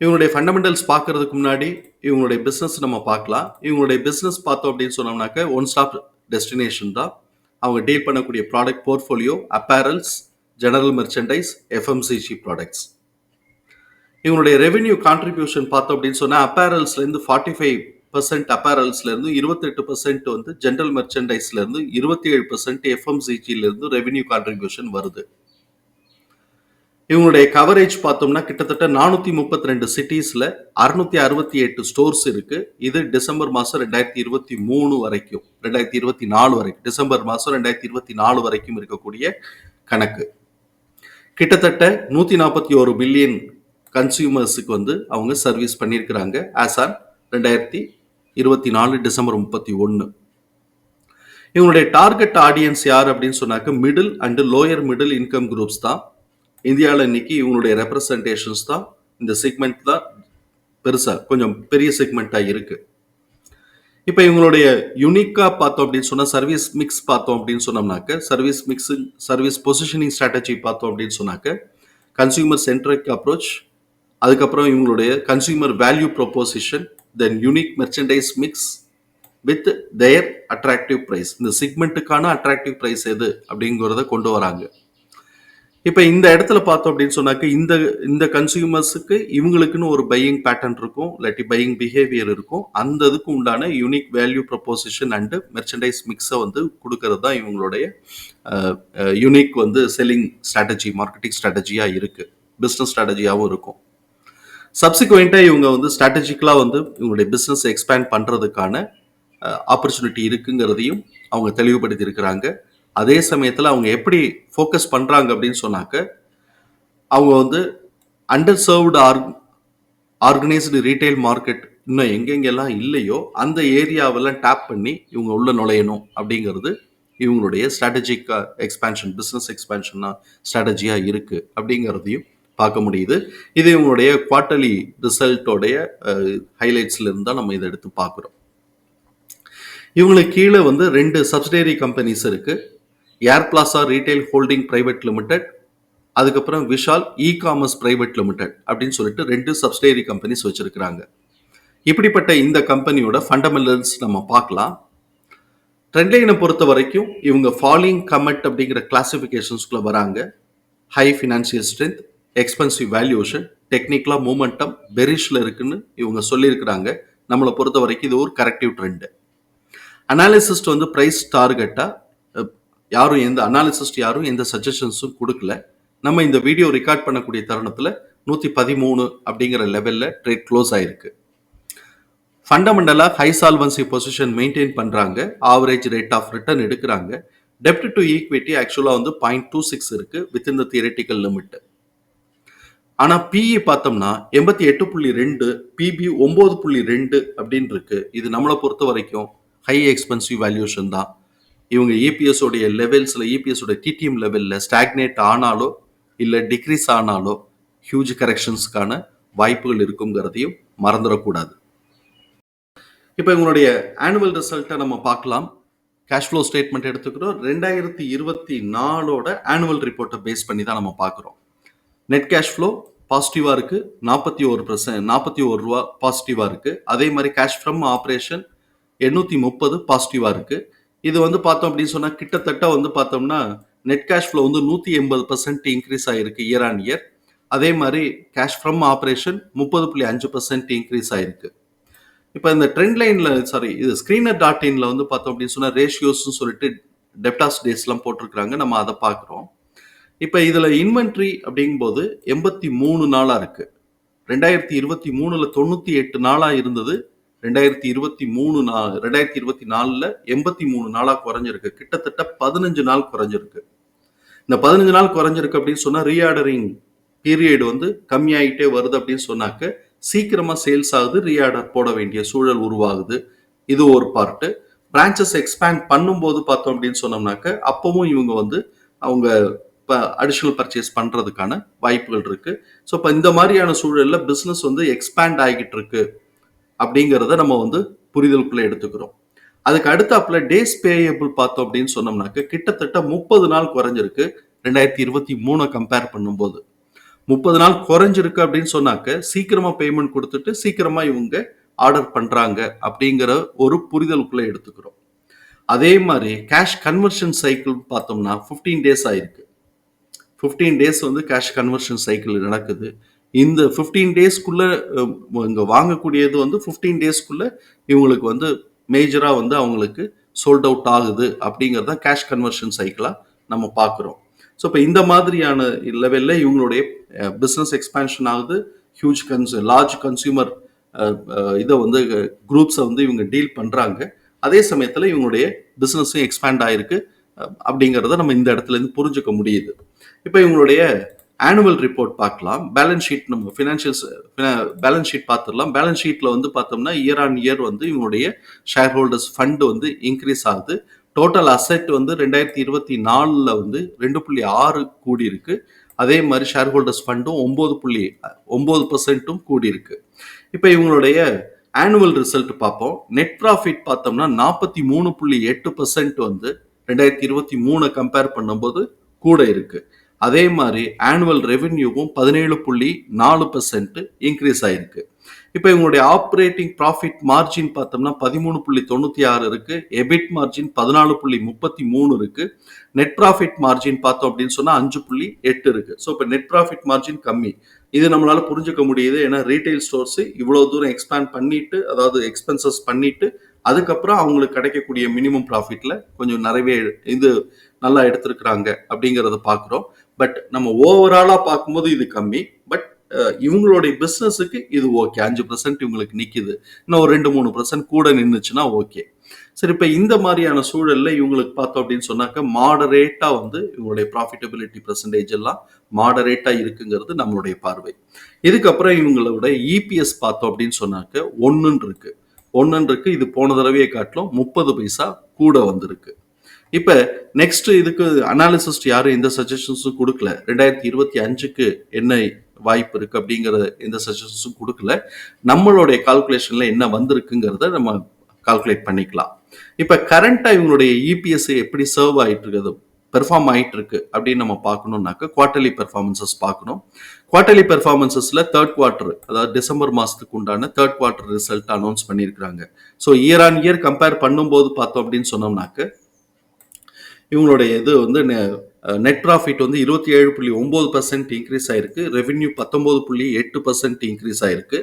இவங்களுடைய ஃபண்டமெண்டல்ஸ் பார்க்கறதுக்கு முன்னாடி இவங்களுடைய பிஸ்னஸ் நம்ம பார்க்கலாம். இவங்களுடைய பிஸ்னஸ் பார்த்தோம் அப்படின்னு சொன்னோம்னாக்க ஒன் ஸ்டாப் டெஸ்டினேஷன் தான். அவங்க டீல் பண்ணக்கூடிய product portfolio apparels general merchandise FMCG products இவங்களுடைய ரெவென்யூ கான்ட்ரிபியூஷன் பார்த்தோம் அப்படின்னு சொன்னால் அப்பேரல்ஸ்லேருந்து ஃபார்ட்டி ஃபைவ் பர்சன்ட் அப்பேரல்ஸ்லேருந்து இருபத்தெட்டு பர்சன்ட் வந்து ஜென்ரல் மெர்ச்சன்டைஸ்லேருந்து இருபத்தி ஏழு பர்சன்ட் எஃப்எம்சிஜிலேருந்து ரெவென்யூ கான்ட்ரிபியூஷன் வருது. இவங்களுடைய கவரேஜ் பார்த்தோம்னா கிட்டத்தட்ட நானூற்றி முப்பத்தி ரெண்டு சிட்டிஸில் அறுநூத்தி அறுபத்தி எட்டு ஸ்டோர்ஸ் இருக்கு. இது டிசம்பர் மாதம் ரெண்டாயிரத்தி இருபத்தி மூணு வரைக்கும் ரெண்டாயிரத்தி இருபத்தி நாலு வரைக்கும் டிசம்பர் மாதம் ரெண்டாயிரத்தி இருபத்தி நாலு வரைக்கும் இருக்கக்கூடிய கணக்கு. கிட்டத்தட்ட நூற்றி நாற்பத்தி ஒரு பில்லியன் கன்சியூமர்ஸுக்கு வந்து அவங்க சர்வீஸ் பண்ணியிருக்கிறாங்க ஆஸ் ஆன் ரெண்டாயிரத்தி இருபத்தி நாலு டிசம்பர் முப்பத்தி ஒன்று இவங்களுடைய டார்கெட் ஆடியன்ஸ் யார் அப்படின்னு சொன்னாக்க middle and lower middle income groups தான். இந்தியாவில் இன்னைக்கு இவங்களுடைய ரெப்ரசன்டேஷன்ஸ் தான் இந்த செக்மெண்ட் தான் பெருசாக கொஞ்சம் பெரிய செக்மெண்ட்டாக இருக்கு. இப்போ இவங்களுடைய யுனிக்காக பார்த்தோம் அப்படின்னு சொன்னால் சர்வீஸ் மிக்ஸ் பார்த்தோம் அப்படின்னு சொன்னோம்னாக்க service mix service positioning strategy பார்த்தோம் அப்படின்னு சொன்னாக்க கன்சியூமர் சென்ட்ரிக் அப்ரோச் அதுக்கப்புறம் இவங்களுடைய consumer value proposition then unique merchandise mix with their attractive price இந்த செக்மெண்ட்டுக்கான அட்ராக்டிவ் ப்ரைஸ் எது அப்படிங்கிறத கொண்டு வராங்க. இப்போ இந்த இடத்துல பார்த்தோம் அப்படின்னு சொன்னாக்க இந்த இந்த கன்சியூமர்ஸுக்கு இவங்களுக்குன்னு ஒரு பையிங் பேட்டர்ன் இருக்கும். இல்லாட்டி பையிங் பிஹேவியர் இருக்கும். அந்த இதுக்கு உண்டான unique value proposition and merchandise மிக்ஸை வந்து கொடுக்கறது தான் இவங்களுடைய யூனிக் வந்து செல்லிங் ஸ்ட்ராட்டஜி மார்க்கெட்டிங் ஸ்ட்ராட்டஜியாக இருக்குது பிஸ்னஸ் ஸ்ட்ராட்டஜியாகவும் இருக்கும். சப்சிக்வெண்ட்டாக இவங்க வந்து ஸ்ட்ராட்டஜிக்கலாக வந்து இவங்களுடைய பிஸ்னஸ் எக்ஸ்பேண்ட் பண்ணுறதுக்கான ஆப்பர்ச்சுனிட்டி இருக்குங்கிறதையும் அவங்க தெளிவுபடுத்தி இருக்கிறாங்க அதே சமயத்தில் அவங்க எப்படி ஃபோக்கஸ் பண்ணுறாங்க அப்படின்னு சொன்னாக்க அவங்க வந்து underserved org organised retail market இன்னும் எங்கெங்கெல்லாம் இல்லையோ அந்த ஏரியாவெல்லாம் டேப் பண்ணி இவங்க உள்ள நுழையணும் அப்படிங்கிறது இவங்களுடைய ஸ்ட்ராட்டஜிக் எக்ஸ்பேன்ஷன் பிஸ்னஸ் எக்ஸ்பேன்ஷனாக ஸ்ட்ராட்டஜியாக இருக்குது அப்படிங்கிறதையும் பார்க்க முடியுது. இது இவங்களுடைய குவார்ட்டர்லி ரிசல்ட்டோடைய ஹைலைட்ஸ்லேருந்து தான் நம்ம இதை எடுத்து பார்க்குறோம். இவங்களுக்கு கீழே வந்து ரெண்டு சப்சிடரி கம்பெனிஸ் இருக்குது Air Plaza Retail Holding Private Limited அதுக்கப்புறம் Vishal E Commerce Private Limited அப்படின்னு சொல்லிட்டு ரெண்டு சப்சிடரி கம்பெனிஸ் வச்சுருக்கிறாங்க. இப்படிப்பட்ட இந்த கம்பெனியோட ஃபண்டமெண்டல்ஸ் நம்ம பார்க்கலாம். ட்ரெண்ட்லைனை பொறுத்த வரைக்கும் இவங்க ஃபாலிங் கமெட் அப்படிங்கிற கிளாசிஃபிகேஷன்ஸ்குள்ள வராங்க. High financial strength expensive valuation டெக்னிக்கலாக மூமெண்டம் பெரிஷில் இருக்குன்னு இவங்க சொல்லியிருக்கிறாங்க. நம்மளை பொறுத்த வரைக்கும் இது ஒரு கரெக்டிவ் ட்ரெண்டு அனாலிசிஸ்ட் வந்து ப்ரைஸ் டார்கெட்டாக யாரும் எந்த அனாலிசிஸ்ட் யாரும் எந்த சஜஷன்ஸும் கொடுக்கல. நம்ம இந்த வீடியோ ரெக்கார்ட் பண்ணக்கூடிய தருணத்தில் நூற்றி பதிமூணு அப்படிங்கிற லெவலில் ட்ரேட் க்ளோஸ் ஆயிருக்கு. ஃபண்டமெண்டலாக ஹை சால்வன்சி பொசிஷன் மெயின்டைன் பண்ணுறாங்க ஆவரேஜ் ரேட் ஆஃப் ரிட்டர்ன் எடுக்கிறாங்க. டெப்ட் டு ஈக்விட்டி ஆக்சுவலாக வந்து பாயிண்ட் டூ சிக்ஸ் இருக்குது வித்தின் த தியரட்டிக்கல் லிமிட் ஆனால் பிஇ பார்த்தோம்னா எண்பத்தி எட்டு புள்ளி ரெண்டு பிபி ஒம்பது புள்ளி ரெண்டு அப்படின்னு இருக்கு இது நம்மளை பொறுத்த வரைக்கும் ஹை எக்ஸ்பென்சிவ் வேல்யூஷன் தான். இவங்க இபிஎஸ் உடைய லெவல்ஸில் இபிஎஸ் உடைய டிடிஎம் லெவலில் ஸ்டாக்னேட் ஆனாலோ இல்லை டிக்ரீஸ் ஆனாலோ ஹியூஜ் கரெக்ஷன்ஸ்க்கான வாய்ப்புகள் இருக்குங்கிறதையும் மறந்துடக்கூடாது. இப்போ இவங்களுடைய ஆனுவல் ரிசல்ட்டை நம்ம பார்க்கலாம். கேஷ் ஃப்ளோ ஸ்டேட்மெண்ட் எடுத்துக்கிறோம். ரெண்டாயிரத்தி இருபத்தி நாலோட ஆனுவல் ரிப்போர்ட்டை பேஸ் பண்ணி தான் நம்ம பார்க்குறோம். நெட் கேஷ் ஃப்ளோ பாசிட்டிவாக இருக்குது நாற்பத்தி ஒரு பர்சன்ட் நாற்பத்தி ஒரு ரூபா பாசிட்டிவாக இருக்குது அதே மாதிரி கேஷ் ஃப்ரம் ஆப்ரேஷன் எண்ணூற்றி முப்பது பாசிட்டிவாக இருக்குது இது வந்து பார்த்தோம் அப்படின்னு சொன்னால் கிட்டத்தட்ட வந்து பார்த்தோம்னா நெட் கேஷ் ஃப்ளோ வந்து நூற்றி எண்பது பர்சன்ட் இன்க்ரீஸ் ஆகிருக்கு இயர் ஆன் இயர் அதே மாதிரி கேஷ் ஃப்ரம் ஆப்ரேஷன் முப்பது புள்ளி அஞ்சு பர்சன்ட் இன்க்ரீஸ் ஆகிருக்கு இப்போ இந்த ட்ரெண்ட் லைனில் சாரி இது ஸ்க்ரீனர் டாட் இனில் வந்து பார்த்தோம் அப்படின்னு சொன்னால் ரேஷியோஸ்னு சொல்லிட்டு டெப்டாஸ் டேஸ்லாம் போட்டிருக்கிறாங்க. நம்ம அதை பார்க்குறோம். இப்போ இதில் இன்வென்ட்ரி அப்படிங்கும்போது எண்பத்தி மூணு நாளாக இருக்குது ரெண்டாயிரத்தி இருபத்தி மூணில் தொண்ணூற்றி எட்டு நாளாக இருந்தது. ரெண்டாயிரத்தி இருபத்தி மூணு நா ரெண்டாயிரத்தி இருபத்தி நாலில் எண்பத்தி மூணு நாளாக குறைஞ்சிருக்கு. கிட்டத்தட்ட பதினஞ்சு நாள் குறைஞ்சிருக்கு. இந்த பதினஞ்சு நாள் குறைஞ்சிருக்கு அப்படின்னு சொன்னால் ரீஆர்டரிங் பீரியட் வந்து கம்மியாயிட்டே வருது அப்படின்னு சொன்னாக்க சீக்கிரமாக சேல்ஸ் ஆகுது ரீஆர்டர் போட வேண்டிய சூழல் உருவாகுது. இது ஒரு பார்ட்டு பிரான்ச்சஸ் எக்ஸ்பேண்ட் பண்ணும்போது பார்த்தோம் அப்படின்னு சொன்னோம்னாக்க அப்பவும் இவங்க வந்து அவங்க இப்போ அடிஷ்னல் பர்ச்சேஸ் பண்ணுறதுக்கான வாய்ப்புகள் இருக்குது ஸோ இப்போ இந்த மாதிரியான சூழலில் பிஸ்னஸ் வந்து எக்ஸ்பேண்ட் ஆகிட்டு இருக்கு. அப்படிங்கிறத நம்ம வந்து புரிதலுக்குள்ள எடுத்துக்கிறோம். அதுக்கு அடுத்தாப்புல டேஸ் பேயபிள் பார்த்தோம் அப்படின்னு சொன்னோம்னாக்க கிட்டத்தட்ட முப்பது நாள் குறைஞ்சிருக்கு. ரெண்டாயிரத்தி இருபத்தி மூணை கம்பேர் பண்ணும்போது. முப்பது நாள் குறைஞ்சிருக்கு அப்படின்னு சொன்னாக்க சீக்கிரமா பேமெண்ட் கொடுத்துட்டு சீக்கிரமா இவங்க ஆர்டர் பண்றாங்க அப்படிங்கிற ஒரு புரிதலுக்குள்ள எடுத்துக்கிறோம். அதே மாதிரி கேஷ் கன்வர்ஷன் சைக்கிள் பார்த்தோம்னா 15 டேஸ் ஆயிருக்கு. 15 டேஸ் வந்து கேஷ் கன்வர்ஷன் சைக்கிள் நடக்குது. இந்த ஃபிஃப்டீன் டேஸ்க்குள்ளே இங்கே வாங்கக்கூடியது வந்து ஃபிஃப்டீன் டேஸ்க்குள்ளே இவங்களுக்கு வந்து மேஜராக வந்து அவங்களுக்கு சோல்ட் அவுட் ஆகுது அப்படிங்கிறத கேஷ் கன்வர்ஷன் சைக்கிளாக நம்ம பார்க்குறோம் ஸோ இப்போ இந்த மாதிரியான லெவலில் இவங்களுடைய பிஸ்னஸ் எக்ஸ்பேன்ஷன் ஆகுது. ஹியூஜ் கன்சு லார்ஜ் கன்சியூமர் இதை வந்து குரூப்ஸை வந்து இவங்க டீல் பண்ணுறாங்க அதே சமயத்தில் இவங்களுடைய பிஸ்னஸும் எக்ஸ்பேண்ட் ஆயிருக்கு அப்படிங்கிறத நம்ம இந்த இடத்துல இருந்து புரிஞ்சுக்க முடியுது. இப்போ இவங்களுடைய ஆனுவல் ரிப்போர்ட் பார்க்கலாம். பேலன்ஸ் ஷீட் நம்ம ஃபினான்ஷியல்ஸ் பேலன்ஸ் ஷீட் பார்த்துடலாம். பேலன்ஸ் ஷீட்டில் வந்து பார்த்தோம்னா இயர் ஆன் இயர் வந்து இவங்களுடைய ஷேர் ஹோல்டர்ஸ் ஃபண்டு வந்து இன்க்ரீஸ் ஆகுது. டோட்டல் அசெட் வந்து ரெண்டாயிரத்தி இருபத்தி நாலில் வந்து ரெண்டு புள்ளி ஆறு கூடி இருக்கு. அதே மாதிரி ஷேர் ஹோல்டர்ஸ் ஃபண்டும் ஒம்பது புள்ளி ஒம்பது பர்சன்ட்டும் கூடியிருக்கு இப்போ இவங்களுடைய ஆனுவல் ரிசல்ட் பார்ப்போம். நெட் ப்ராஃபிட் பார்த்தோம்னா நாற்பத்தி மூணு புள்ளி எட்டு பர்சன்ட் வந்து ரெண்டாயிரத்தி இருபத்தி மூணை கம்பேர் பண்ணும்போது கூட இருக்குது அதே மாதிரி ஆனுவல் ரெவென்யூவும் பதினேழு புள்ளி நாலு பர்சன்ட் இன்க்ரீஸ் ஆயிருக்கு. இப்போ இவங்களுடைய ஆப்ரேட்டிங் ப்ராஃபிட் மார்ஜின் பார்த்தோம்னா பதிமூணு புள்ளி தொண்ணூற்றி ஆறு இருக்கு. எபிட் மார்ஜின் பதினாலு புள்ளி முப்பத்தி மூணு இருக்கு. நெட் ப்ராஃபிட் மார்ஜின் பார்த்தோம் அப்படின்னு சொன்னால் அஞ்சு புள்ளி எட்டு இருக்கு. ஸோ இப்போ நெட் ப்ராஃபிட் மார்ஜின் கம்மி. இது நம்மளால புரிஞ்சுக்க முடியுது. ஏன்னா ரீட்டைல் ஸ்டோர்ஸ் இவ்வளோ தூரம் எக்ஸ்பேண்ட் பண்ணிட்டு அதாவது எக்ஸ்பென்சஸ் பண்ணிட்டு அதுக்கப்புறம் அவங்களுக்கு கிடைக்கக்கூடிய மினிமம் ப்ராஃபிட்டில் கொஞ்சம் நிறையவே இது நல்லா எடுத்திருக்கிறாங்க அப்படிங்கிறத பார்க்குறோம். பட் நம்ம ஓவராலா பார்க்கும்போது இது கம்மி. பட் இவங்களுடைய பிஸ்னஸுக்கு இது ஓகே அஞ்சு பர்சன்ட் இவங்களுக்கு நிற்கிது இன்னும் ஒரு ரெண்டு மூணு பர்சன்ட் கூட நின்றுச்சுன்னா ஓகே சரி இப்போ இந்த மாதிரியான சூழலில் இவங்களுக்கு பார்த்தோம் அப்படின்னு சொன்னாக்க மாடரேட்டாக வந்து இவங்களுடைய ப்ராஃபிட்டபிலிட்டி பர்சன்டேஜ் எல்லாம் மாடரேட்டாக இருக்குங்கிறது நம்மளுடைய பார்வை. இதுக்கப்புறம் இவங்களோட இபிஎஸ் பார்த்தோம் அப்படின்னு சொன்னாக்க ஒன்றுன்னு இருக்கு. ஒன்றுன்னு இருக்கு. இது போன தடவையை காட்டிலும் முப்பது பைசா கூட வந்திருக்கு. இப்போ நெக்ஸ்ட் இதுக்கு அனாலிசிஸ்ட் யாரும் எந்த சஜஷன்ஸும் கொடுக்கல? ரெண்டாயிரத்தி இருபத்தி அஞ்சுக்கு என்ன வாய்ப்பு இருக்கு அப்படிங்கிற எந்த சஜஷன்ஸும் கொடுக்கல. நம்மளுடைய கால்குலேஷன்ல என்ன வந்திருக்குங்கிறத நம்ம கால்குலேட் பண்ணிக்கலாம். இப்போ கரண்டா இவங்களுடைய இபிஎஸ் எப்படி சர்வ் ஆயிட்டு இருக்குது? பெர்ஃபார்ம் ஆயிட்டு இருக்கு அப்படின்னு நம்ம பார்க்கணும்னாக்க குவார்டர்லி பெர்ஃபார்மன்சஸ் பார்க்கணும். குவார்டர்லி பெர்ஃபார்மன்சஸ்ல தேர்ட் குவார்டர் அதாவது டிசம்பர் மாசத்துக்கு உண்டான தேர்ட் குவார்டர் ரிசல்ட் அனௌன்ஸ் பண்ணியிருக்காங்க so year on year compare பண்ணும்போது பார்த்தோம் அப்படின்னு சொன்னோம்னாக்க இவங்களுடைய இது வந்து நெட் ப்ராஃபிட் வந்து இருபத்தி ஏழு புள்ளி ஒம்பது பர்சன்ட் இன்க்ரீஸ் ஆயிருக்கு. ரெவென்யூ பத்தொம்பது புள்ளி எட்டு பர்சன்ட் இன்க்ரீஸ் ஆயிருக்கு.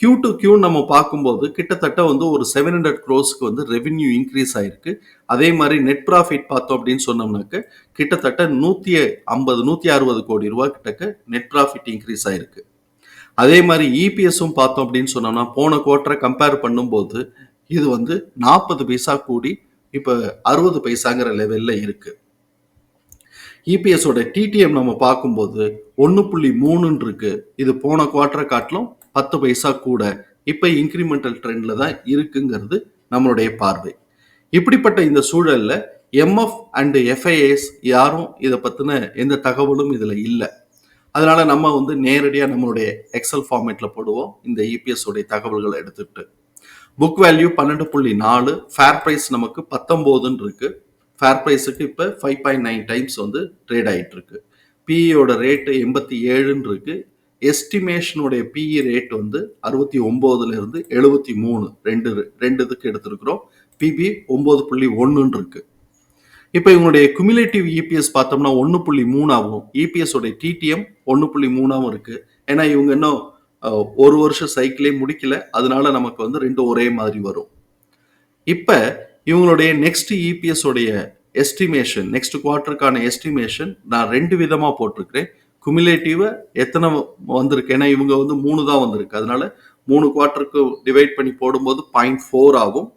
கியூ டு கியூ நம்ம பார்க்கும்போது கிட்டத்தட்ட வந்து ஒரு செவன் ஹண்ட்ரட் க்ரோஸ்க்கு வந்து ரெவென்யூ இன்க்ரீஸ் ஆயிருக்கு. அதே மாதிரி நெட் ப்ராஃபிட் பார்த்தோம் அப்படின்னு சொன்னோம்னாக்க கிட்டத்தட்ட நூற்றி ஐம்பது நூற்றி அறுபது கோடி ரூபா கிட்டக்க நெட் ப்ராஃபிட் இன்க்ரீஸ் ஆயிருக்கு. அதே மாதிரி இபிஎஸும் பார்த்தோம் அப்படின்னு சொன்னோம்னா போன குவார்ட்டரை கம்பேர் பண்ணும்போது இது வந்து நாற்பது பைசா கூடி இப்போ அறுபது பைசாங்கிற லெவலில் இருக்குது இபிஎஸோட டிடிஎம் நம்ம பார்க்கும்போது ஒன்று புள்ளி மூணுன்னு இருக்குது இது போன குவார்ட்டரை காட்டிலும் பத்து பைசா கூட இப்போ இன்க்ரிமெண்டல் ட்ரெண்டில் தான் இருக்குங்கிறது நம்மளுடைய பார்வை. இப்படிப்பட்ட இந்த சூழலில் எம்எஃப் அண்டு எஃப்ஐஎஸ் யாரும் இதை பற்றின எந்த தகவலும் இதில் இல்லை. அதனால் நம்ம வந்து நேரடியாக நம்மளுடைய எக்ஸல் ஃபார்மேட்டில் போடுவோம். இந்த இபிஎஸ் உடைய தகவல்களை எடுத்துக்கிட்டு. புக் வேல்யூ பன்னெண்டு புள்ளி நாலு ஃபேர் ப்ரைஸ் நமக்கு பத்தொம்போதுன்னு இருக்கு ஃபேர் ப்ரைஸுக்கு இப்போ ஃபைவ் பாயிண்ட் நைன் டைம்ஸ் வந்து ட்ரேட் ஆகிட்டு இருக்கு பிஇயோட ரேட்டு எண்பத்தி ஏழுன்னு இருக்கு எஸ்டிமேஷனுடைய பிஇ ரேட் வந்து அறுபத்தி ஒம்போதுல இருந்து எழுபத்தி மூணு ரெண்டு ரெண்டு இதுக்கு எடுத்திருக்கிறோம். பிபி ஒம்பது புள்ளி ஒன்றுன்னு இருக்கு இப்போ இவங்களுடைய குமுலேட்டிவ் இபிஎஸ் பார்த்தோம்னா ஒன்று புள்ளி மூணாகவும் இபிஎஸ் உடைய டிடிஎம் ஒன்று புள்ளி மூணாவும் இருக்கு. ஏன்னா இவங்க இன்னும் ஒரு வருஷம் சைக்கிளே முடிக்கல. அதனால நமக்கு வந்து ரெண்டும் ஒரே மாதிரி வரும். இப்போ இவங்களுடைய நெக்ஸ்ட் இபிஎஸ் உடைய எஸ்டிமேஷன் நெக்ஸ்ட் குவார்ட்டருக்கான எஸ்டிமேஷன் நான் ரெண்டு விதமாக போட்டிருக்கிறேன். குமுலேட்டிவ் எத்தனை வந்திருக்கு? ஏன்னா இவங்க வந்து மூணு தான் வந்திருக்கு. அதனால மூணு குவார்டருக்கு டிவைட் பண்ணி போடும்போது பாயிண்ட் ஃபோர் ஆகும்.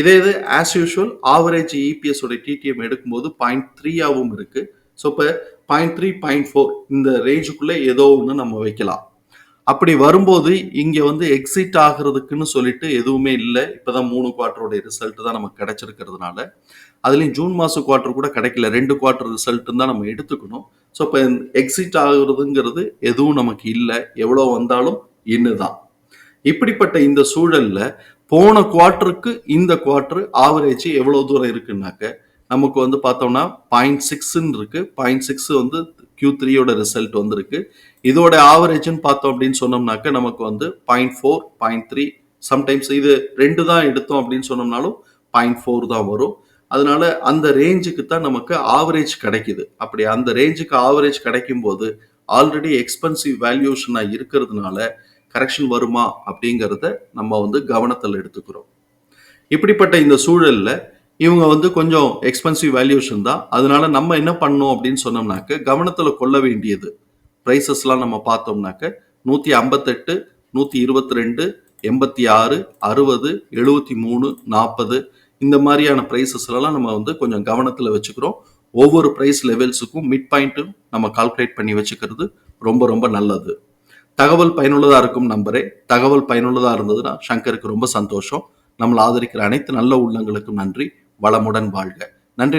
இதே இது ஆஸ் யூஷுவல் ஆவரேஜ் இபிஎஸ் உடைய டிடிஎம் எடுக்கும்போது பாயிண்ட் த்ரீயாகவும் இருக்கு. ஸோ இப்போ பாயிண்ட் த்ரீ பாயிண்ட் ஃபோர் இந்த ரேஞ்சுக்குள்ளே ஏதோ ஒன்று நம்ம வைக்கலாம். அப்படி வரும்போது இங்க வந்து எக்ஸிட் ஆகுறதுக்குன்னு சொல்லிட்டு எதுவுமே இல்லை. இப்பதான் மூணு குவார்டருடைய ரிசல்ட் தான் நமக்கு கிடைச்சிருக்கிறதுனால. அதுலயும் ஜூன் மாசம் குவார்டர் கூட கிடைக்கல. ரெண்டு குவார்டர் ரிசல்ட் தான் நம்ம எடுத்துக்கணும். ஸோ இப்போ எக்ஸிட் ஆகுறதுங்கிறது எதுவும் நமக்கு இல்லை. எவ்வளோ வந்தாலும் இன்னுதான். இப்படிப்பட்ட இந்த சூழல்ல போன குவார்டருக்கு இந்த குவார்டர் ஆவரேஜ் எவ்வளவு தூரம் இருக்குன்னாக்க நமக்கு வந்து பார்த்தோம்னா பாயிண்ட் சிக்ஸ்ன்னு இருக்கு. பாயிண்ட் சிக்ஸ் வந்து கியூ த்ரீயோட ரிசல்ட் வந்திருக்கு. இதோட ஆவரேஜ்னு பார்த்தோம் அப்படின்னு சொன்னோம்னாக்க நமக்கு வந்து point four point three sometimes இது ரெண்டு தான் எடுத்தோம் அப்படின்னு சொன்னோம்னாலும் பாயிண்ட் ஃபோர் தான் வரும். அதனால அந்த ரேஞ்சுக்கு தான் நமக்கு ஆவரேஜ் கிடைக்குது. அப்படி அந்த ரேஞ்சுக்கு ஆவரேஜ் கிடைக்கும் போது ஆல்ரெடி எக்ஸ்பென்சிவ் வேல்யூஷனாக இருக்கிறதுனால கரெக்ஷன் வருமா அப்படிங்கிறத நம்ம வந்து கவனத்தில் எடுத்துக்கிறோம். இப்படிப்பட்ட இந்த சூழலில் இவங்க வந்து கொஞ்சம் எக்ஸ்பென்சிவ் வேல்யூஷன் தான். அதனால நம்ம என்ன பண்ணோம் அப்படின்னு சொன்னோம்னாக்க கவனத்தில் கொள்ள வேண்டியது. ப்ரைஸஸ்லாம் நம்ம பார்த்தோம்னாக்க நூற்றி ஐம்பத்தெட்டு நூற்றி இருபத்தி ரெண்டு எண்பத்தி ஆறு அறுபது எழுபத்தி மூணு நாற்பது இந்த மாதிரியான ப்ரைஸஸ்லாம் நம்ம வந்து கொஞ்சம் கவனத்தில் வச்சுக்கிறோம். ஒவ்வொரு ப்ரைஸ் லெவல்ஸுக்கும் மிட் பாயிண்ட்டும் நம்ம கால்குலேட் பண்ணி வச்சுக்கிறது ரொம்ப ரொம்ப நல்லது. தகவல் பயனுள்ளதாக இருக்கும் நம்பரே தகவல் பயனுள்ளதாக இருந்ததுன்னா சங்கருக்கு ரொம்ப சந்தோஷம். நம்மளை ஆதரிக்கிற அனைத்து நல்ல உள்ளங்களுக்கும் நன்றி. வளமுடன் வாழ்க.